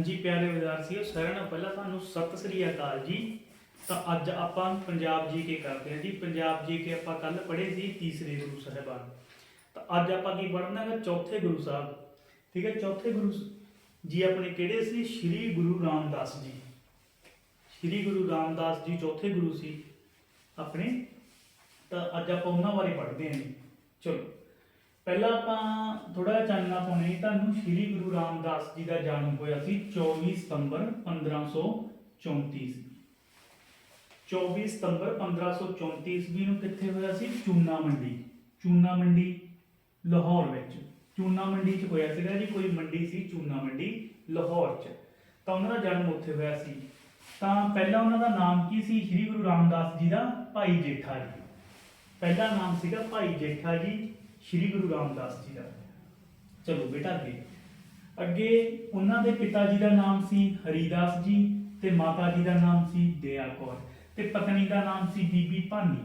ਹਾਂਜੀ ਪਿਆਰੇ ਵਿਦਿਆਰਥੀਓ ਸਾਰਿਆਂ ਨਾਲੋਂ ਪਹਿਲਾਂ ਤੁਹਾਨੂੰ ਸਤਿ ਸ੍ਰੀ ਅਕਾਲ ਜੀ। ਤਾਂ ਅੱਜ ਆਪਾਂ ਪੰਜਾਬ ਜੀ ਕੇ ਕਰਦੇ ਹਾਂ ਜੀ। ਪੰਜਾਬ ਜੀ ਕੇ ਆਪਾਂ ਕੱਲ ਪੜ੍ਹੇ ਸੀ ਤੀਸਰੇ ਗੁਰੂ ਸਾਹਿਬਾਨ। ਤਾਂ ਅੱਜ ਆਪਾਂ ਕੀ ਪੜ੍ਹਨਾ ਹੈ ਚੌਥੇ ਗੁਰੂ ਸਾਹਿਬ। ਠੀਕ ਹੈ, ਚੌਥੇ ਗੁਰੂ ਜੀ ਆਪਣੇ ਕਿਹੜੇ ਸੀ? ਸ੍ਰੀ ਗੁਰੂ ਰਾਮਦਾਸ ਜੀ। ਸ੍ਰੀ ਗੁਰੂ ਰਾਮਦਾਸ ਜੀ ਚੌਥੇ ਗੁਰੂ ਸੀ ਆਪਣੇ। ਤਾਂ ਅੱਜ ਆਪਾਂ ਉਹਨਾਂ ਬਾਰੇ ਪੜ੍ਹਦੇ ਹਾਂ ਜੀ। ਚਲੋ। ਪਹਿਲਾਂ ਆਪਾਂ ਥੋੜਾ ਜਾਣਨਾ ਚਾਨਣਾ ਪਾਉਣੇ ਤੁਹਾਨੂੰ ਸ੍ਰੀ ਗੁਰੂ ਰਾਮਦਾਸ ਜੀ ਦਾ ਜਨਮ ਹੋਇਆ ਸੀ 24 ਸਤੰਬਰ 1534 ਈਸਵੀ 24 ਸਤੰਬਰ 1534 ਈਸਵੀ ਨੂੰ ਕਿੱਥੇ ਹੋਇਆ ਸੀ? ਚੂਨਾ ਮੰਡੀ। ਚੂਨਾ ਮੰਡੀ ਲਾਹੌਰ ਵਿੱਚ। ਚੂਨਾ ਮੰਡੀ 'ਚ ਹੋਇਆ ਸੀਗਾ ਜੀ, ਕੋਈ ਮੰਡੀ ਸੀ ਚੂਨਾ ਮੰਡੀ ਲਾਹੌਰ 'ਚ। ਤਾਂ ਉਹਨਾਂ ਦਾ ਜਨਮ ਉੱਥੇ ਹੋਇਆ ਸੀ। ਤਾਂ ਪਹਿਲਾਂ ਉਹਨਾਂ ਦਾ ਨਾਮ ਕੀ ਸੀ? ਸ੍ਰੀ ਗੁਰੂ ਰਾਮਦਾਸ ਜੀ ਦਾ ਭਾਈ ਜੇਠਾ ਜੀ। ਪਹਿਲਾ ਨਾਮ ਸੀਗਾ ਭਾਈ ਜੇਠਾ ਜੀ। ਸ੍ਰੀ ਗੁਰੂ ਰਾਮਦਾਸ ਜੀ ਦਾ। ਚਲੋ ਬੇਟਾ ਅੱਗੇ। ਅੱਗੇ ਉਹਨਾਂ ਦੇ ਪਿਤਾ ਜੀ ਦਾ ਨਾਮ ਸੀ ਹਰੀਦਾਸ ਜੀ ਤੇ ਮਾਤਾ ਜੀ ਦਾ ਨਾਮ ਸੀ ਦਇਆ ਕੌਰ ਤੇ ਪਤਨੀ ਦਾ ਨਾਮ ਸੀ ਬੀਬੀ ਭਾਨੀ।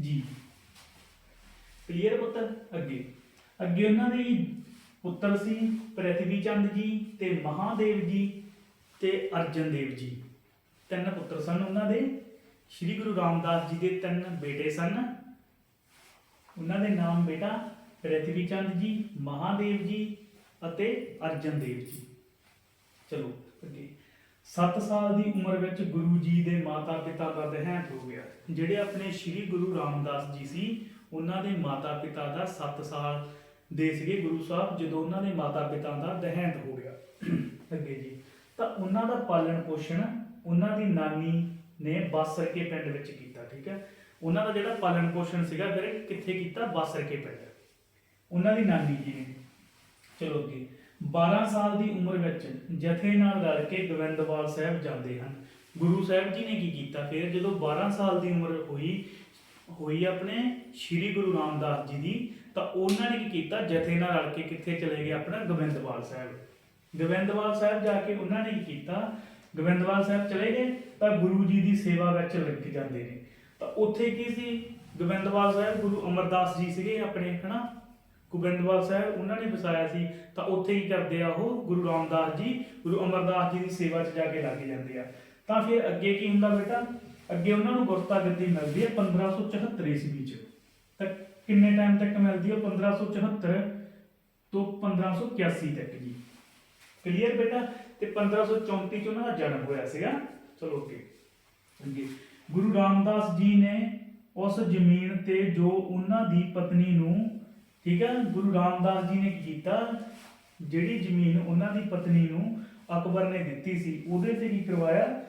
ਜੀ। ਕਲੀਅਰ ਪੁੱਤਰ? ਅੱਗੇ। ਅੱਗੇ ਉਹਨਾਂ ਦੇ ਪੁੱਤਰ ਸੀ ਪ੍ਰਿਥਵੀ ਚੰਦ ਜੀ ਤੇ ਮਹਾਦੇਵ ਜੀ ਤੇ ਅਰਜਨ ਦੇਵ ਜੀ। ਤਿੰਨ ਪੁੱਤਰ ਸਨ ਉਹਨਾਂ ਦੇ। ਸ੍ਰੀ ਗੁਰੂ ਰਾਮਦਾਸ ਜੀ ਦੇ ਤਿੰਨ ਬੇਟੇ ਸਨ। ਉਹਨਾਂ ਦੇ ਨਾਮ ਬੇਟਾ ਪ੍ਰਿਥਵੀ ਚੰਦ ਜੀ, ਮਹਾਦੇਵ ਜੀ ਅਤੇ ਅਰਜਨ ਦੇਵ ਜੀ। ਚਲੋ, ਅੱਗੇ। 7 ਸਾਲ ਦੀ ਉਮਰ ਵਿੱਚ ਗੁਰੂ ਜੀ ਦੇ ਮਾਤਾ ਪਿਤਾ ਦਾ ਦੇਹਾਂਤ ਹੋ ਗਿਆ। ਜਿਹੜੇ ਆਪਣੇ ਸ੍ਰੀ ਗੁਰੂ ਰਾਮਦਾਸ ਜੀ ਸੀ, ਉਹਨਾਂ ਦੇ ਮਾਤਾ ਪਿਤਾ ਦਾ 7 ਸਾਲ ਦੇ ਸੀਗੇ ਗੁਰੂ ਸਾਹਿਬ, ਜਦੋਂ ਉਹਨਾਂ ਦੇ ਮਾਤਾ ਪਿਤਾ ਦਾ ਦੇਹਾਂਤ ਹੋ ਗਿਆ। ਅੱਗੇ ਜੀ। ਤਾਂ ਉਹਨਾਂ ਦਾ ਪਾਲਣ ਪੋਸ਼ਣ ਉਹਨਾਂ ਦੀ ਨਾਨੀ ਨੇ ਬਾਸਰਕੇ ਪਿੰਡ ਵਿੱਚ ਕੀਤਾ, ਠੀਕ ਹੈ? ਉਹਨਾਂ ਦਾ ਜਿਹੜਾ ਪਾਲਣ ਪੋਸ਼ਣ ਸੀਗਾ ਫਿਰ ਕਿੱਥੇ ਕੀਤਾ? ਬਾਸਰਕੇ ਪਿੰਡ। ਉਹਨਾਂ ਦੀ ਨਾਨੀ ਜੀ ਨੇ। ਚਲੋ ਅੱਗੇ। 12 ਸਾਲ ਦੀ ਉਮਰ ਵਿੱਚ ਜਥੇ ਨਾਲ ਰਲ ਕੇ ਗੋਬਿੰਦਵਾਲ ਸਾਹਿਬ ਜਾਂਦੇ ਹਨ। ਗੁਰੂ ਸਾਹਿਬ ਜੀ ਨੇ ਕੀ ਕੀਤਾ? ਫਿਰ ਜਦੋਂ 12 ਸਾਲ ਦੀ ਉਮਰ ਹੋਈ ਹੋਈ ਆਪਣੇ ਸ੍ਰੀ ਗੁਰੂ ਰਾਮਦਾਸ ਜੀ ਦੀ, ਤਾਂ ਉਹਨਾਂ ਨੇ ਕੀ ਕੀਤਾ? ਜਥੇ ਨਾਲ ਰਲ ਕੇ ਕਿੱਥੇ ਚਲੇ ਗਏ? ਆਪਣਾ ਗੋਬਿੰਦਵਾਲ ਸਾਹਿਬ। ਗੋਬਿੰਦਵਾਲ ਸਾਹਿਬ ਜਾ ਕੇ ਉਹਨਾਂ ਨੇ ਕੀ ਕੀਤਾ? ਗੋਬਿੰਦਵਾਲ ਸਾਹਿਬ ਚਲੇ ਗਏ, ਤਾਂ ਗੁਰੂ ਜੀ ਦੀ ਸੇਵਾ ਵਿੱਚ ਲੱਗ ਜਾਂਦੇ ਨੇ। ਤਾਂ ਉੱਥੇ ਕੀ ਸੀ? ਗੋਬਿੰਦਵਾਲ ਸਾਹਿਬ, ਗੁਰੂ ਅਮਰਦਾਸ ਜੀ ਸੀਗੇ ਆਪਣੇ, ਹਨਾ? ਗੋਬਿੰਦਵਾਲ ਸਾਹਿਬ, ਉਹਨਾਂ ਨੇ ਵਸਾਇਆ ਸੀ। ਤਾਂ ਉੱਥੇ ਕੀ ਕਰਦੇ ਆ ਉਹ? ਗੁਰੂ ਰਾਮਦਾਸ ਜੀ, ਗੁਰੂ ਅਮਰਦਾਸ ਜੀ ਦੀ ਸੇਵਾ 'ਚ ਜਾ ਕੇ ਲੱਗ ਜਾਂਦੇ ਆ। ਤਾਂ ਫਿਰ ਅੱਗੇ ਕੀ ਹੁੰਦਾ ਬੇਟਾ? ਅੱਗੇ ਉਹਨਾਂ ਨੂੰ ਗੁਰਤਾ ਗੱਦੀ ਮਿਲਦੀ ਹੈ 1574 ਈਸਵੀ 'ਚ। ਤਾਂ ਕਿੰਨੇ ਟਾਈਮ ਤੱਕ ਮਿਲਦੀ ਹੈ 1574 ਤੋਂ 1581 ਤੱਕ ਜੀ। ਕਲੀਅਰ ਬੇਟਾ? ਤੇ 1534 ਚ ਉਹਨਾਂ ਦਾ ਜਨਮ ਹੋਇਆ ਸੀਗਾ। ਚਲੋ ਅੱਗੇ। ਅੱਗੇ। ਗੁਰੂ ਰਾਮਦਾਸ ਜੀ ਨੇ ਉਸ ਜ਼ਮੀਨ ਤੇ ਜੋ ਉਹਨਾਂ ਦੀ ਪਤਨੀ ਨੂੰ, ਠੀਕ ਹੈ, ਗੁਰੂ ਰਾਮਦਾਸ ਜੀ ਨੇ ਕੀਤਾ? ਜਿਹੜੀ ਜ਼ਮੀਨ ਉਹਨਾਂ ਦੀ ਪਤਨੀ ਨੂੰ ਅਕਬਰ ਨੇ ਦਿੱਤੀ ਸੀ, ਉਹਦੇ ਤੇ ਕੀ ਕਰਵਾਇਆ?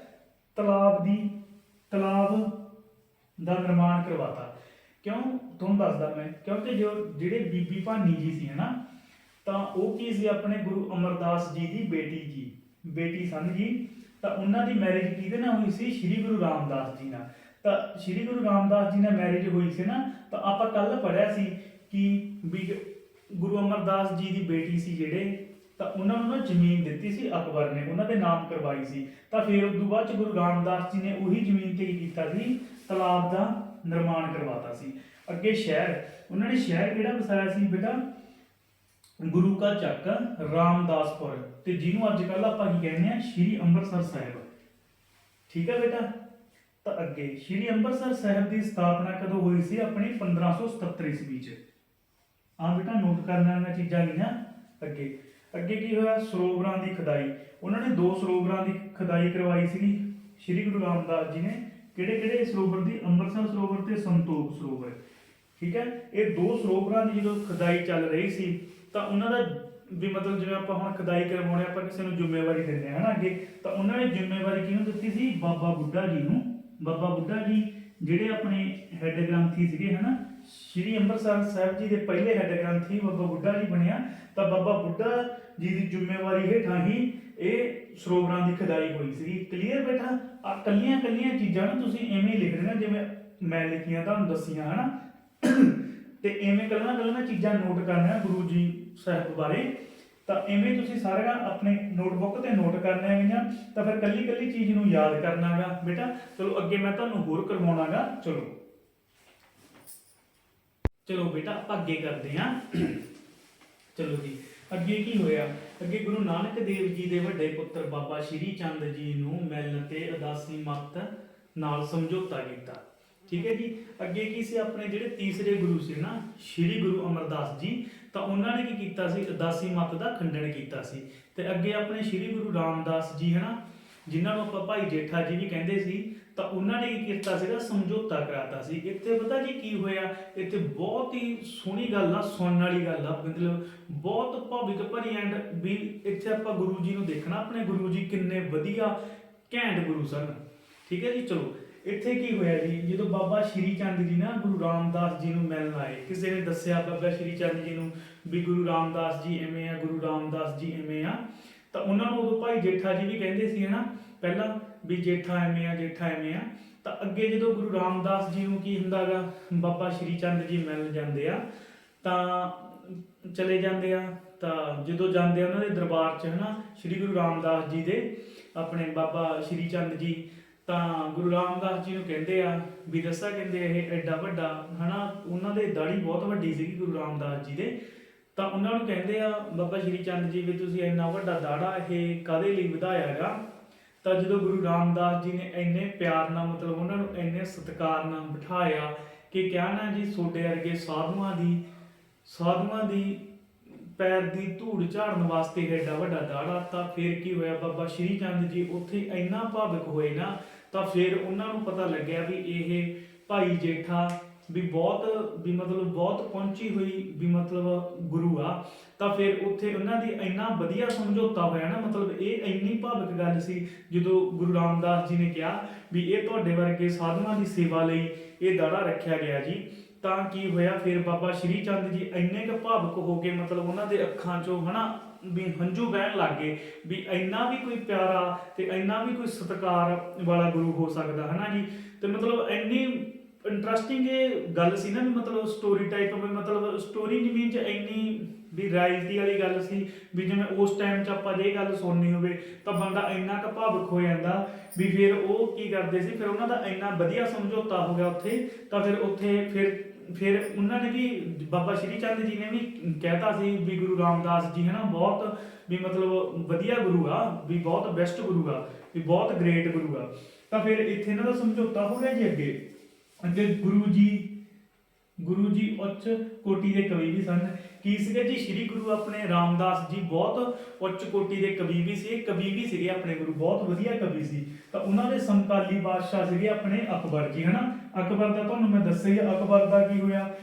ਤਲਾਬ ਦੀ, ਤਲਾਬ ਦਾ ਨਿਰਮਾਣ ਕਰਵਾਤਾ। ਕਿਉਂ? ਤੁਹਾਨੂੰ ਦੱਸਦਾ ਮੈਂ, ਕਿਉਂਕਿ ਜੋ ਜਿਹੜੇ ਬੀਬੀ ਭਾਨੀ ਜੀ ਸੀ, ਹਨਾ, ਤਾਂ ਉਹ ਕੀ ਸੀ ਆਪਣੇ ਗੁਰੂ ਅਮਰਦਾਸ ਜੀ ਦੀ ਬੇਟੀ ਜੀ, ਬੇਟੀ ਸਨ ਜੀ ਤਾਂ ਉਹਨਾਂ ਦੀ ਮੈਰਿਜ ਕਿਹਦੇ ਨਾਲ ਹੋਈ ਸੀ? ਸ੍ਰੀ ਗੁਰੂ ਰਾਮਦਾਸ ਜੀ ਨਾਲ। ਤਾਂ ਸ੍ਰੀ ਗੁਰੂ ਰਾਮਦਾਸ ਜੀ ਨਾਲ ਮੈਰਿਜ ਹੋਈ ਸੀ ਨਾ, ਤਾਂ ਆਪਾਂ ਕੱਲ ਪੜਿਆ ਸੀ ਕਿ ਵੀ ਗੁਰੂ ਅਮਰਦਾਸ ਜੀ ਦੀ ਬੇਟੀ ਸੀ ਜਿਹੜੇ, ਤਾਂ ਉਹਨਾਂ ਨੂੰ ਨਾ ਜ਼ਮੀਨ ਦਿੱਤੀ ਸੀ ਅਕਬਰ ਨੇ, ਉਹਨਾਂ ਦੇ ਨਾਮ ਕਰਵਾਈ ਸੀ। ਤਾਂ ਫਿਰ ਉਸ ਤੋਂ ਬਾਅਦ ਚ ਗੁਰੂ ਰਾਮਦਾਸ ਜੀ ਨੇ ਉਹੀ ਜ਼ਮੀਨ ਤੇ ਕੀ ਕੀਤਾ ਸੀ, ਤਲਾਬ ਦਾ ਨਿਰਮਾਣ ਕਰਵਾਤਾ ਸੀ। ਅੱਗੇ ਸ਼ਹਿਰ, ਉਹਨਾਂ ਨੇ ਸ਼ਹਿਰ ਕਿਹੜਾ ਵਸਾਇਆ ਸੀ ਬੇਟਾ? ਗੁਰੂ ਕਾ ਚੱਕ ਰਾਮਦਾਸਪੁਰ। ਤੇ ਜਿਹਨੂੰ ਅੱਜ ਕੱਲ ਆਪਾਂ ਕੀ ਕਹਿੰਦੇ ਆ ਸ਼੍ਰੀ ਅੰਮ੍ਰਿਤਸਰ ਸਾਹਿਬ। ਠੀਕ ਹੈ ਬੇਟਾ? ਤਾਂ ਅੱਗੇ, ਸ਼੍ਰੀ ਅੰਮ੍ਰਿਤਸਰ ਸਾਹਿਬ ਦੀ ਸਥਾਪਨਾ ਕਦੋਂ ਹੋਈ ਸੀ? ਆਪਣੀ 1577 ਈਸਵੀ ਚ। ਆ ਬੇਟਾ ਨੋਟ ਕਰਨਾ ਇਹਨਾਂ ਚੀਜ਼ਾਂ ਗਈਆਂ ਅੱਗੇ ਅੱਗੇ ਕੀ ਹੋਇਆ? ਸਰੋਵਰਾਂ ਦੀ ਖੁਦਾਈ। ਉਹਨਾਂ ਨੇ ਦੋ ਸਰੋਵਰਾਂ ਦੀ ਖੁਦਾਈ ਕਰਵਾਈ ਸੀਗੀ। ਸ਼੍ਰੀ ਗੁਰੂ ਰਾਮਦਾਸ ਜੀ ਨੇ। ਕਿਹੜੇ ਕਿਹੜੇ ਸਰੋਵਰ ਦੀ? ਅੰਮ੍ਰਿਤਸਰ ਸਰੋਵਰ ਤੇ ਸੰਤੋਖ ਸਰੋਵਰ। ਠੀਕ ਹੈ? ਇਹ ਦੋ ਸਰੋਵਰਾਂ ਦੀ ਜਦੋਂ ਖੁਦਾਈ ਚੱਲ ਰਹੀ ਸੀ ਤਾਂ ਉਹਨਾਂ ਦਾ ਵੀ ਮਤਲਬ ਜਿਵੇਂ ਆਪਾਂ ਹੁਣ ਖੁਦਾਈ ਕਰਵਾਉਣੇ, ਆਪਾਂ ਕਿਸੇ ਨੂੰ ਜ਼ਿੰਮੇਵਾਰੀ ਦਿੰਦੇ ਹਾਂ, ਹਨਾ ਅੱਗੇ, ਤਾਂ ਉਹਨਾਂ ਨੇ ਜ਼ਿੰਮੇਵਾਰੀ ਕਿਹਨੂੰ ਦਿੱਤੀ ਸੀ? ਬਾਬਾ ਬੁੱਢਾ ਜੀ ਨੂੰ। ਬਾਬਾ ਬੁੱਢਾ ਜੀ ਜਿਹੜੇ ਆਪਣੇ ਹੈੱਡ ਗ੍ਰੰਥੀ ਸੀਗੇ, ਹਨਾ? ਸ਼੍ਰੀ ਅੰਮ੍ਰਿਤਸਰ ਸਾਹਿਬ ਜੀ ਦੇ ਪਹਿਲੇ ਹੈੱਡ ਗ੍ਰੰਥੀ ਬਾਬਾ ਬੁੱਢਾ ਜੀ ਬਣਿਆ, ਤਾਂ ਬਾਬਾ ਬੁੱਢਾ ਜੀ ਦੀ ਜ਼ਿੰਮੇਵਾਰੀ ਹੇਠਾਂ ਹੀ ਇਹ ਸਰੋਵਰਾਂ ਦੀ ਖੁਦਾਈ ਹੋਈ ਸੀ ਕਲੀਅਰ ਬੇਟਾ? ਆ ਕੱਲੀਆਂ ਕੱਲੀਆਂ ਚੀਜ਼ਾਂ ਨਾ ਤੁਸੀਂ ਐਵੇਂ ਹੀ ਲਿਖਣੀਆਂ ਜਿਵੇਂ ਮੈਂ ਲਿਖੀਆਂ, ਤੁਹਾਨੂੰ ਦੱਸੀਆਂ, ਹਨਾ? ਤੇ ਐਵੇਂ ਕੱਲੀਆਂ ਕੱਲੀਆਂ ਚੀਜ਼ਾਂ ਨੋਟ ਕਰਨੀਆਂ ਗੁਰੂ ਜੀ ਸਾਹਿਬ ਬਾਰੇ। ਤਾਂ ਐਵੇਂ ਤੁਸੀਂ ਸਾਰਿਆਂ ਆਪਣੇ ਨੋਟਬੁੱਕ ਤੇ ਨੋਟ ਕਰਨਾ ਹੈਗੀਆਂ, ਤਾਂ ਫਿਰ ਕੱਲੀ ਕੱਲੀ ਚੀਜ਼ ਨੂੰ ਯਾਦ ਕਰਨਾਗਾ ਬੇਟਾ। ਚਲੋ ਅੱਗੇ ਮੈਂ ਤੁਹਾਨੂੰ ਹੋਰ ਕਰਵਾਉਣਾਗਾ ਚਲੋ। ਚਲੋ ਬੇਟਾ, ਆਪਾਂ ਅੱਗੇ ਕਰਦੇ ਹਾਂ ਚਲੋ ਜੀ, ਅੱਗੇ ਕੀ ਹੋਇਆ? ਅੱਗੇ ਗੁਰੂ ਨਾਨਕ ਦੇਵ ਜੀ ਦੇ ਵੱਡੇ ਪੁੱਤਰ ਬਾਬਾ ਸ਼੍ਰੀ ਚੰਦ ਜੀ ਨੂੰ ਮਿਲਣ ਤੇ ਅਦਾਸੀ ਮਤ ਨਾਲ ਸਮਝੌਤਾ ਕੀਤਾ। ਠੀਕ ਹੈ ਜੀ? ਅੱਗੇ ਕੀ ਸੀ ਆਪਣੇ ਜਿਹੜੇ ਤੀਸਰੇ ਗੁਰੂ ਸੀ ਨਾ, ਸ਼੍ਰੀ ਗੁਰੂ ਅਮਰਦਾਸ ਜੀ, ਤਾਂ ਉਹਨਾਂ ਨੇ ਕੀ ਕੀਤਾ ਸੀ? ਉਦਾਸੀ ਮਤ ਦਾ ਖੰਡਨ ਕੀਤਾ ਸੀ। ਤੇ ਅੱਗੇ ਆਪਣੇ ਸ਼੍ਰੀ ਗੁਰੂ ਰਾਮਦਾਸ ਜੀ, ਹਨਾ, ਜਿਨ੍ਹਾਂ ਨੂੰ ਆਪਾਂ ਭਾਈ ਜੇਠਾ ਜੀ ਵੀ ਕਹਿੰਦੇ ਸੀ, ਤਾਂ ਉਹਨਾਂ ਨੇ ਕੀ ਕੀਤਾ ਸੀਗਾ? ਸਮਝੌਤਾ ਕਰਾਤਾ ਸੀ। ਇੱਥੇ ਪਤਾ ਜੀ ਕੀ ਹੋਇਆ? ਇੱਥੇ ਬਹੁਤ ਹੀ ਸੋਹਣੀ ਗੱਲ ਆ, ਸੁਣਨ ਵਾਲੀ ਗੱਲ ਆ। ਮਤਲਬ ਬਹੁਤ ਭਾਵਿਕ ਭਰੀ ਐਂਡ ਵੀ ਇੱਥੇ ਆਪਾਂ ਗੁਰੂ ਜੀ ਨੂੰ ਦੇਖਣਾ, ਆਪਣੇ ਗੁਰੂ ਜੀ ਕਿੰਨੇ ਵਧੀਆ, ਘੈਂਟ ਗੁਰੂ ਸਨ। ਠੀਕ ਹੈ ਜੀ? ਚਲੋ ਇੱਥੇ ਕੀ ਹੋਇਆ ਜੀ? ਜਦੋਂ ਬਾਬਾ ਸ਼੍ਰੀ ਚੰਦ ਜੀ ਨਾ ਗੁਰੂ ਰਾਮਦਾਸ ਜੀ ਨੂੰ ਮਿਲਣ ਆਏ, ਕਿਸੇ ਨੇ ਦੱਸਿਆ ਬਾਬਾ ਸ਼੍ਰੀ ਚੰਦ ਜੀ ਨੂੰ ਵੀ ਗੁਰੂ ਰਾਮਦਾਸ ਜੀ ਐਵੇਂ ਆ, ਗੁਰੂ ਰਾਮਦਾਸ ਜੀ ਐਵੇਂ ਆ। ਤਾਂ ਉਹਨਾਂ ਨੂੰ ਉਦੋਂ ਭਾਈ ਜੇਠਾ ਜੀ ਵੀ ਕਹਿੰਦੇ ਸੀ, ਹਨਾ, ਪਹਿਲਾਂ ਵੀ ਜੇਠਾ ਐਵੇਂ ਆ, ਜੇਠਾ ਐਵੇਂ ਆ। ਤਾਂ ਅੱਗੇ ਜਦੋਂ ਗੁਰੂ ਰਾਮਦਾਸ ਜੀ ਨੂੰ ਕੀ ਹੁੰਦਾਗਾ, ਬਾਬਾ ਸ਼੍ਰੀ ਚੰਦ ਜੀ ਮਿਲਣ ਜਾਂਦੇ ਆ, ਤਾਂ ਚਲੇ ਜਾਂਦੇ ਆ। ਤਾਂ ਜਦੋਂ ਜਾਂਦੇ ਆ ਉਹਨਾਂ ਦੇ ਦਰਬਾਰ 'ਚ, ਹਨਾ, ਸ਼੍ਰੀ ਗੁਰੂ ਰਾਮਦਾਸ ਜੀ ਦੇ ਆਪਣੇ ਬਾਬਾ ਸ਼੍ਰੀ ਚੰਦ ਜੀ ਤਾਂ ਗੁਰੂ ਰਾਮਦਾਸ ਜੀ ਨੂੰ ਕਹਿੰਦੇ ਆ ਵੀ ਦੱਸਾ ਕਹਿੰਦੇ ਇਹ ਐਡਾ ਵੱਡਾ, ਹਨਾ, ਉਹਨਾਂ ਦੇ ਦਾੜੀ ਬਹੁਤ ਵੱਡੀ ਸੀਗੀ ਗੁਰੂ ਰਾਮਦਾਸ ਜੀ ਦੇ। ਤਾਂ ਉਹਨਾਂ ਨੂੰ ਕਹਿੰਦੇ ਆ, ਬਾਬਾ ਸ਼੍ਰੀ ਚੰਦ ਜੀ ਵੀ ਤੁਸੀਂ ਇੰਨਾ ਵੱਡਾ ਦਾੜਾ ਇਹ ਕਾਦੇ ਲਈ ਵਧਾਇਆ ਹੈਗਾ ਤਾਂ ਜਦੋਂ ਗੁਰੂ ਰਾਮਦਾਸ ਜੀ ਨੇ ਇੰਨੇ ਪਿਆਰ ਨਾਲ, ਮਤਲਬ ਉਹਨਾਂ ਨੂੰ ਇੰਨੇ ਸਤਿਕਾਰ ਨਾਲ ਬਿਠਾਇਆ ਕਿ ਕਿਹਾ ਨਾ ਜੀ, ਸੋਡੇ ਵਰਗੇ ਸਾਧੂਆਂ ਦੀ ਸਾਧੂਆਂ ਦੀ ਪੈਰ ਦੀ ਧੂੜ ਝਾੜਨ ਵਾਸਤੇ ਐਡਾ ਵੱਡਾ ਦਾੜਾ, ਤਾਂ ਫਿਰ ਕੀ ਹੋਇਆ? ਬਾਬਾ ਸ਼੍ਰੀ ਚੰਦ ਜੀ ਉੱਥੇ ਇੰਨਾ ਭਾਵਿਕ ਹੋਏ ਨਾ, ਤਾਂ ਫਿਰ ਉਹਨਾਂ ਨੂੰ ਪਤਾ ਲੱਗਿਆ ਵੀ ਇਹ ਭਾਈ ਜੇਠਾ ਵੀ ਬਹੁਤ, ਵੀ ਮਤਲਬ ਬਹੁਤ ਪਹੁੰਚੀ ਹੋਈ, ਵੀ ਮਤਲਬ ਗੁਰੂ ਆ। ਤਾਂ ਫਿਰ ਉੱਥੇ ਉਹਨਾਂ ਦੀ ਇੰਨਾ ਵਧੀਆ ਸਮਝੌਤਾ ਹੋਇਆ ਨਾ, ਮਤਲਬ ਇਹ ਇੰਨੀ ਭਾਵਿਕ ਗੱਲ ਸੀ, ਜਦੋਂ ਗੁਰੂ ਰਾਮਦਾਸ ਜੀ ਨੇ ਕਿਹਾ ਵੀ ਇਹ ਤੁਹਾਡੇ ਵਰਗੇ ਸਾਧੂਆਂ ਦੀ ਸੇਵਾ ਲਈ ਇਹ ਦਾੜਾ ਰੱਖਿਆ ਗਿਆ ਜੀ। ਤਾਂ ਕੀ ਹੋਇਆ? ਫਿਰ ਬਾਬਾ ਸ਼੍ਰੀ ਚੰਦ ਜੀ ਇੰਨੇ ਕੁ ਭਾਵੁਕ ਹੋ ਕੇ ਮਤਲਬ ਉਹਨਾਂ ਦੇ ਅੱਖਾਂ 'ਚੋਂ ਹਨਾ ਵੀ ਹੰਝੂ ਵਹਿਣ ਗਏ ਵੀ ਇੰਨਾ ਵੀ ਕੋਈ ਪਿਆਰਾ ਤੇ ਇੰਨਾ ਵੀ ਕੋਈ ਸਤਿਕਾਰ ਵਾਲਾ ਗੁਰੂ ਹੋ ਸਕਦਾ, ਹਨਾ ਜੀ? ਤੇ ਮਤਲਬ ਇੰਨੀ ਇੰਟਰਸਟਿੰਗ ਇਹ ਗੱਲ ਸੀ ਨਾ ਵੀ ਮਤਲਬ ਸਟੋਰੀ ਟਾਈਪ ਵੀ ਮਤਲਬ ਸਟੋਰੀ ਜਿਵੇਂ ਚ ਇੰਨੀ ਵੀ ਰਾਇਲਟੀ ਵਾਲੀ ਗੱਲ ਸੀ ਵੀ ਜਿਵੇਂ ਉਸ ਟਾਈਮ 'ਚ ਆਪਾਂ ਜੇ ਗੱਲ ਸੁਣਨੀ ਹੋਵੇ ਤਾਂ ਬੰਦਾ ਇੰਨਾ ਕੁ ਭਾਵੁਕ ਹੋ ਜਾਂਦਾ ਵੀ ਫਿਰ ਉਹ ਕੀ ਕਰਦੇ ਸੀ, ਫਿਰ ਉਹਨਾਂ ਦਾ ਇੰਨਾ ਵਧੀਆ ਸਮਝੌਤਾ ਹੋ ਗਿਆ ਉੱਥੇ, ਤਾਂ ਫਿਰ ਉੱਥੇ ਫਿਰ ਫਿਰ ਉਹਨਾਂ ਨੇ ਵੀ ਬਾਬਾ ਸ਼੍ਰੀ ਚੰਦ ਜੀ ਨੇ ਵੀ ਕਹਿਤਾ ਸੀ ਵੀ ਗੁਰੂ ਰਾਮਦਾਸ ਜੀ ਹਨਾ ਬਹੁਤ ਵੀ ਮਤਲਬ ਵਧੀਆ ਗੁਰੂ ਆ, ਵੀ ਬਹੁਤ ਬੈਸਟ ਗੁਰੂ ਆ, ਵੀ ਬਹੁਤ ਗ੍ਰੇਟ ਗੁਰੂ ਆ। ਤਾਂ ਫਿਰ ਇੱਥੇ ਇਹਨਾਂ ਦਾ ਸਮਝੌਤਾ ਹੋ ਗਿਆ ਜੀ ਅੱਗੇ। ਅੱਗੇ ਗੁਰੂ ਜੀ ਗੁਰੂ ਜੀ ਉੱਚ ਕੋਟੀ ਦੇ ਕਵੀ ਵੀ ਸਨ। ਕੀ ਸੀਗੇ ਜੀ? ਸ੍ਰੀ ਗੁਰੂ ਆਪਣੇ ਰਾਮਦਾਸ ਜੀ ਬਹੁਤ ਉੱਚ ਕੋਟੀ ਦੇ ਕਵੀ ਵੀ ਸੀ, ਕਵੀ ਵੀ ਸੀਗੇ ਆਪਣੇ ਗੁਰੂ, ਬਹੁਤ ਵਧੀਆ ਕਵੀ ਸੀ। ਤਾਂ ਉਹਨਾਂ ਦੇ ਸਮਕਾਲੀ ਬਾਦਸ਼ਾਹ ਸੀਗੇ ਆਪਣੇ ਅਕਬਰ ਜੀ, ਹਨਾ? ਅਕਬਰ ਦਾ ਤੁਹਾਨੂੰ ਮੈਂ ਦੱਸਿਆ ਅਕਬਰ ਦਾ ਕੀ ਹੋਇਆ?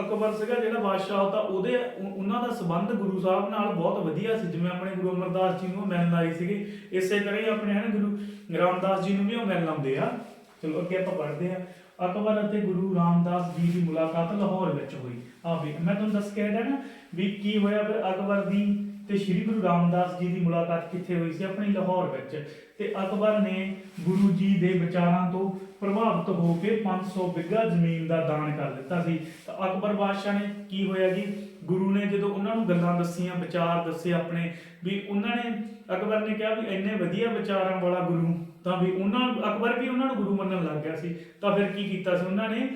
ਅਕਬਰ ਸੀਗਾ ਜਿਹੜਾ ਬਾਦਸ਼ਾਹ ਤਾਂ ਉਹਦੇ ਉਹਨਾਂ ਦਾ ਸਬੰਧ ਗੁਰੂ ਸਾਹਿਬ ਨਾਲ ਬਹੁਤ ਵਧੀਆ ਸੀ। ਜਿਵੇਂ ਆਪਣੇ ਗੁਰੂ ਅਮਰਦਾਸ ਜੀ ਨੂੰ ਉਹ ਮਿਲਣ ਆਏ ਸੀਗੇ, ਇਸੇ ਤਰ੍ਹਾਂ ਹੀ ਆਪਣੇ, ਹਨ, ਗੁਰੂ ਰਾਮਦਾਸ ਜੀ ਨੂੰ ਵੀ ਉਹ ਮਿਲਣ ਆਉਂਦੇ ਆ। ਚਲੋ ਅੱਗੇ ਆਪਾਂ ਪੜ੍ਹਦੇ ਆ। ਅਕਬਰ ਅਤੇ ਗੁਰੂ ਰਾਮਦਾਸ ਜੀ ਦੀ ਮੁਲਾਕਾਤ ਲਾਹੌਰ ਵਿੱਚ ਹੋਈ। ਆ ਵੀ ਮੈਂ ਤੁਹਾਨੂੰ ਦੱਸ ਕੇ ਆਇਆ ਨਾ ਵੀ ਕੀ ਹੋਇਆ ਫਿਰ ਅਕਬਰ ਦੀ ਤੇ ਸ੍ਰੀ ਗੁਰੂ ਰਾਮਦਾਸ ਜੀ ਦੀ ਮੁਲਾਕਾਤ ਕਿੱਥੇ ਹੋਈ ਸੀ ਆਪਣੀ ਲਾਹੌਰ ਵਿੱਚ। ਤੇ ਅਕਬਰ ਨੇ ਗੁਰੂ ਜੀ ਦੇ ਵਿਚਾਰਾਂ ਤੋਂ ਪ੍ਰਭਾਵਿਤ ਹੋ ਕੇ 500 ਬਿੱਗਾ ਜ਼ਮੀਨ ਦਾ ਦਾਨ ਕਰ ਦਿੱਤਾ ਸੀ। ਤਾਂ ਅਕਬਰ ਬਾਦਸ਼ਾਹ ਨੇ ਕੀ ਹੋਇਆ ਜੀ? ਗੁਰੂ ਨੇ ਜਦੋਂ ਉਹਨਾਂ ਨੂੰ ਗੱਲਾਂ ਦੱਸੀਆਂ, ਵਿਚਾਰ ਦੱਸੇ ਆਪਣੇ, ਵੀ ਉਹਨਾਂ ਨੇ ਅਕਬਰ ਨੇ ਕਿਹਾ ਵੀ ਇੰਨੇ ਵਧੀਆ ਵਿਚਾਰਾਂ ਵਾਲਾ ਗੁਰੂ, ਤਾਂ ਵੀ ਉਹਨਾਂ ਅਕਬਰ ਵੀ ਉਹਨਾਂ ਨੂੰ ਗੁਰੂ ਮੰਨਣ ਲੱਗ ਗਿਆ ਸੀ। ਤਾਂ ਫਿਰ ਕੀ ਕੀਤਾ ਸੀ ਉਹਨਾਂ ਨੇ?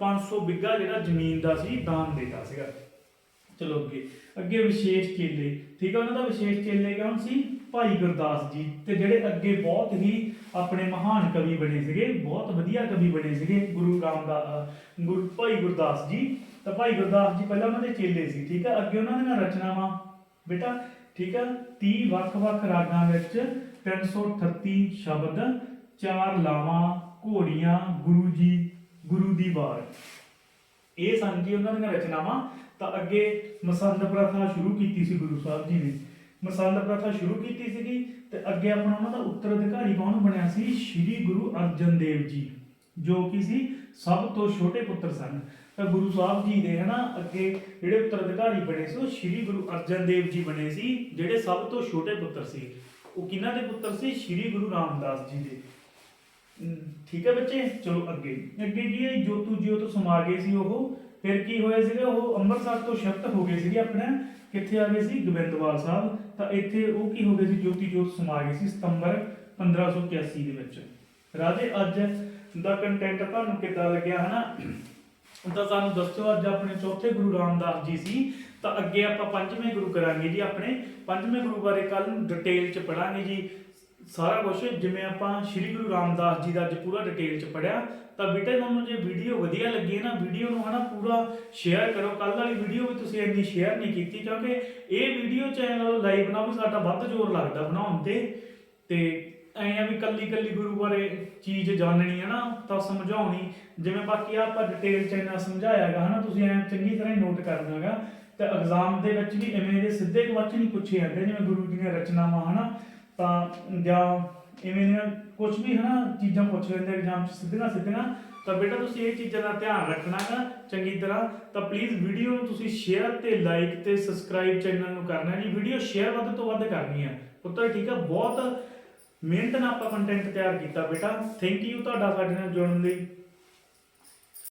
500 ਬਿੱਗਾ ਜਿਹੜਾ ਜ਼ਮੀਨ ਦਾ ਸੀ, ਦਾਨ ਦਿੱਤਾ ਸੀਗਾ। ਚਲੋ ਅੱਗੇ ਅੱਗੇ ਵਿਸ਼ੇਸ਼ ਚੇਲੇ ਠੀਕ ਹੈ ਉਹਨਾਂ ਦਾ ਵਿਸ਼ੇਸ਼ ਚੇਲੇ ਕੌਣ ਸੀ? ਭਾਈ ਗੁਰਦਾਸ ਜੀ। ਤੇ ਜਿਹੜੇ ਅੱਗੇ ਬਹੁਤ ਹੀ ਆਪਣੇ ਮਹਾਨ ਕਵੀ ਬਣੇ ਸੀਗੇ, ਬਹੁਤ ਵਧੀਆ ਕਵੀ ਬਣੇ ਸੀਗੇ, ਗੁਰੂ ਰਾਮਦਾਸ ਗੁਰੂ, ਭਾਈ ਗੁਰਦਾਸ ਜੀ। ਤਾਂ ਭਾਈ ਗੁਰਦਾਸ ਜੀ ਪਹਿਲਾਂ ਉਹਨਾਂ ਦੇ ਚੇਲੇ ਸੀ, ਠੀਕ ਹੈ ਅੱਗੇ ਉਹਨਾਂ ਦੀਆਂ ਰਚਨਾਵਾਂ, ਬੇਟਾ, ਠੀਕ ਹੈ 30 ਵੱਖ-ਵੱਖ ਰਾਗਾਂ ਵਿੱਚ 338 ਸ਼ਬਦ, ਚਾਰ ਲਾਵਾਂ, ਘੋੜੀਆਂ, ਗੁਰੂ ਜੀ, ਗੁਰੂ ਦੀ ਵਾਰ। ਇਹ ਸਨ ਜੀ ਉਹਨਾਂ ਦੀਆਂ ਰਚਨਾਵਾਂ। ਤਾਂ ਅੱਗੇ ਮਸੰਦ ਪ੍ਰਥਾ ਸ਼ੁਰੂ ਕੀਤੀ ਸੀ ਗੁਰੂ ਸਾਹਿਬ ਜੀ ਨੇ। ਮਸੰਦ ਪ੍ਰਥਾ ਸ਼ੁਰੂ ਕੀਤੀ ਸੀਗੀ ਤੇ ਅੱਗੇ ਆਪਣਾ ਉਹਨਾਂ ਦਾ ਉੱਤਰਾਧਿਕਾਰੀ ਕੌਣ ਬਣਿਆ ਸੀ? ਸ੍ਰੀ ਗੁਰੂ ਅਰਜਨ ਦੇਵ ਜੀ, ਜੋ ਕਿ ਸੀ ਸਭ ਤੋਂ ਛੋਟੇ ਪੁੱਤਰ ਸਨ। ਤਾਂ ਗੁਰੂ ਸਾਹਿਬ ਜੀ ਦੇ ਹਨਾ ਅੱਗੇ ਜਿਹੜੇ ਉੱਤਰਾਧਿਕਾਰੀ ਬਣੇ ਸੀ, ਉਹ ਸ੍ਰੀ ਗੁਰੂ ਅਰਜਨ ਦੇਵ ਜੀ ਬਣੇ ਸੀ, ਜਿਹੜੇ ਸਭ ਤੋਂ ਛੋਟੇ ਪੁੱਤਰ ਸੀ। ਉਹ ਕਿਹਨਾਂ ਦੇ ਪੁੱਤਰ ਸੀ? ਸ੍ਰੀ ਗੁਰੂ ਰਾਮਦਾਸ ਜੀ ਦੇ। ਠੀਕ ਹੈ ਬੱਚੇ? ਚਲੋ ਅੱਗੇ। ਅੱਗੇ ਕੀ ਹੈ ਜੋਤੂ ਜੋਤ ਸਮਾ ਗਏ ਸੀ ਉਹ। ਫਿਰ ਕੀ ਹੋਇਆ ਸੀਗਾ? ਉਹ ਅੰਮ੍ਰਿਤਸਰ ਤੋਂ ਸ਼ਿਫਟ ਹੋ ਗਏ ਸੀਗੇ ਆਪਣੇ। ਕਿੱਥੇ ਆ ਗਏ ਸੀ? ਗੋਬਿੰਦਵਾਲ ਸਾਹਿਬ। ਤਾਂ ਇੱਥੇ ਉਹ ਕੀ ਹੋ ਗਏ ਸੀ? ਜੋਤੀ ਜੋਤ ਸਮਾ ਗਏ ਸੀ ਸਤੰਬਰ 1581 ਦੇ ਵਿੱਚ। ਰਾਜੇ, ਅੱਜ ਦਾ ਕੰਟੈਂਟ ਤੁਹਾਨੂੰ ਕਿੱਦਾਂ ਲੱਗਿਆ? ਹਨਾ? ਤਾਂ ਸਾਨੂੰ ਦੱਸਿਓ ਅੱਜ ਆਪਣੇ ਚੌਥੇ ਗੁਰੂ ਰਾਮਦਾਸ ਜੀ ਸੀ, ਤਾਂ ਅੱਗੇ ਆਪਾਂ ਪੰਜਵੇਂ ਗੁਰੂ ਕਰਾਂਗੇ ਜੀ ਆਪਣੇ। ਪੰਜਵੇਂ ਗੁਰੂ ਬਾਰੇ ਕੱਲ ਡਿਟੇਲ ਚ ਪੜਾਂਗੇ ਜੀ। ਸਾਰਾ ਕੁਝ ਜਿਵੇਂ ਆਪਾਂ ਸ੍ਰੀ ਗੁਰੂ ਰਾਮਦਾਸ ਜੀ ਦਾ ਅੱਜ ਪੂਰਾ ਡਿਟੇਲ ਚ ਪੜਿਆ ਤਾਂ ਬੇਟੇ, ਤੁਹਾਨੂੰ ਜੇ ਵੀਡੀਓ ਵਧੀਆ ਲੱਗੀ ਹੈ ਨਾ ਵੀਡੀਓ ਨੂੰ ਹਨਾ ਪੂਰਾ ਸ਼ੇਅਰ ਕਰੋ। ਕੱਲ ਵਾਲੀ ਵੀਡੀਓ ਵੀ ਤੁਸੀਂ ਇੰਨੀ ਸ਼ੇਅਰ ਨਹੀਂ ਕੀਤੀ, ਕਿਉਂਕਿ ਇਹ ਵੀਡੀਓ ਚੈਨਲ ਲਾਈਵ ਨਾਲ ਵੀ ਸਾਡਾ ਵੱਧ ਜ਼ੋਰ ਲੱਗਦਾ ਬਣਾਉਣ ਤੇ। ਤੇ ਐਂ ਆ ਵੀ ਕੱਲੀ ਕੱਲੀ ਗੁਰੂ ਬਾਰੇ ਚੀਜ਼ ਜਾਣਨੀ ਹੈ ਨਾ, ਤਾਂ ਸਮਝਾਉਣੀ। ਜਿਵੇਂ ਬਾਕੀ ਆ ਆਪਾਂ ਡਿਟੇਲ ਚ ਇੰਨਾ ਸਮਝਾਇਆ ਹਨਾ, ਤੁਸੀਂ ਐਂ ਚੰਗੀ ਤਰ੍ਹਾਂ ਨੋਟ ਕਰਨਾ ਹੈਗਾ ਤੇ ਐਗਜ਼ਾਮ ਦੇ ਵਿੱਚ ਵੀ ਐਵੇਂ ਦੇ ਸਿੱਧੇ ਕੁਐਸਚਨ ਹੀ ਪੁੱਛੇ ਜਾਂਦੇ, ਜਿਵੇਂ ਗੁਰੂ ਜੀ ਦੀਆਂ ਰਚਨਾਵਾਂ, ਹਨਾ। ਤਾਂ ਜਾਂ ਇਵੇਂ ਦੀਆਂ ਕੁਝ ਵੀ, ਹਨਾ, ਚੀਜ਼ਾਂ ਪੁੱਛ ਲੈਂਦੇ ਐਗਜ਼ਾਮ ਚ ਸਿੱਧੀਆਂ ਸਿੱਧੀਆਂ। ਤਾਂ ਬੇਟਾ, ਤੁਸੀਂ ਇਹ ਚੀਜ਼ਾਂ ਦਾ ਧਿਆਨ ਰੱਖਣਾ ਹੈ ਚੰਗੀ ਤਰ੍ਹਾਂ। ਤਾਂ ਪਲੀਜ਼ ਵੀਡੀਓ ਨੂੰ ਤੁਸੀਂ ਸ਼ੇਅਰ ਤੇ ਲਾਈਕ ਤੇ ਸਬਸਕ੍ਰਾਈਬ ਚੈਨਲ ਨੂੰ ਕਰਨਾ ਜੀ। ਵੀਡੀਓ ਸ਼ੇਅਰ ਵੱਧ ਤੋਂ ਵੱਧ ਕਰਨੀ ਹੈ ਪੁੱਤਰ, ਠੀਕ ਹੈ ਬਹੁਤ ਮਿਹਨਤ ਨਾਲ ਆਪਾਂ ਕੰਟੈਂਟ ਤਿਆਰ ਕੀਤਾ ਬੇਟਾ। ਥੈਂਕ ਯੂ ਤੁਹਾਡਾ ਸਾਡੇ ਨਾਲ ਜੁੜਨ ਲਈ।